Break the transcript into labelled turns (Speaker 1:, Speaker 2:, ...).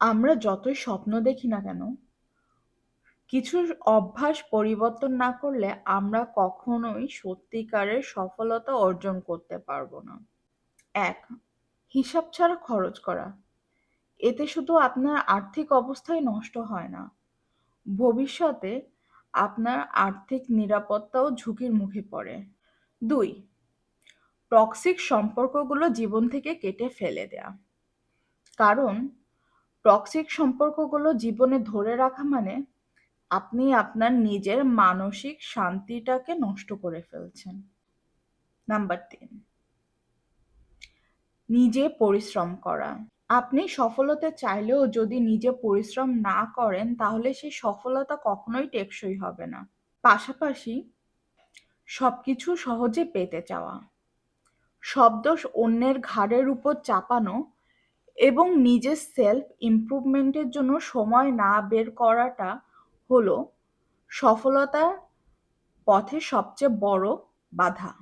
Speaker 1: আমরা যতই স্বপ্ন দেখি না কেন, কিছু অভ্যাস পরিবর্তন না করলে আমরা কখনোই সত্যিকারের সফলতা অর্জন করতে পারব না। এক, হিসাব ছাড়া খরচ করা। এতে শুধু আপনার আর্থিক অবস্থাই নষ্ট হয় না, ভবিষ্যতে আপনার আর্থিক নিরাপত্তাও ঝুঁকির মুখে পড়ে। দুই, টক্সিক সম্পর্কগুলো জীবন থেকে কেটে ফেলে দেয়া। কারণ টক্সিক সম্পর্কগুলো জীবনে ধরে রাখা মানে আপনি আপনার নিজের মানসিক শান্তিটাকে নষ্ট করে ফেলছেন। নাম্বার তিন, নিজে পরিশ্রম করা। আপনি সফলতা চাইলেও যদি নিজে পরিশ্রম না করেন তাহলে সেই সফলতা কখনোই টেকসই হবে না। পাশাপাশি সবকিছু সহজে পেতে চাওয়া, সব দোষ অন্যের ঘাড়ের উপর চাপানো এবং নিজের সেলফ ইমপ্রুভমেন্টের জন্য সময় না বের করাটা হলো সফলতার পথে সবচেয়ে বড় বাধা।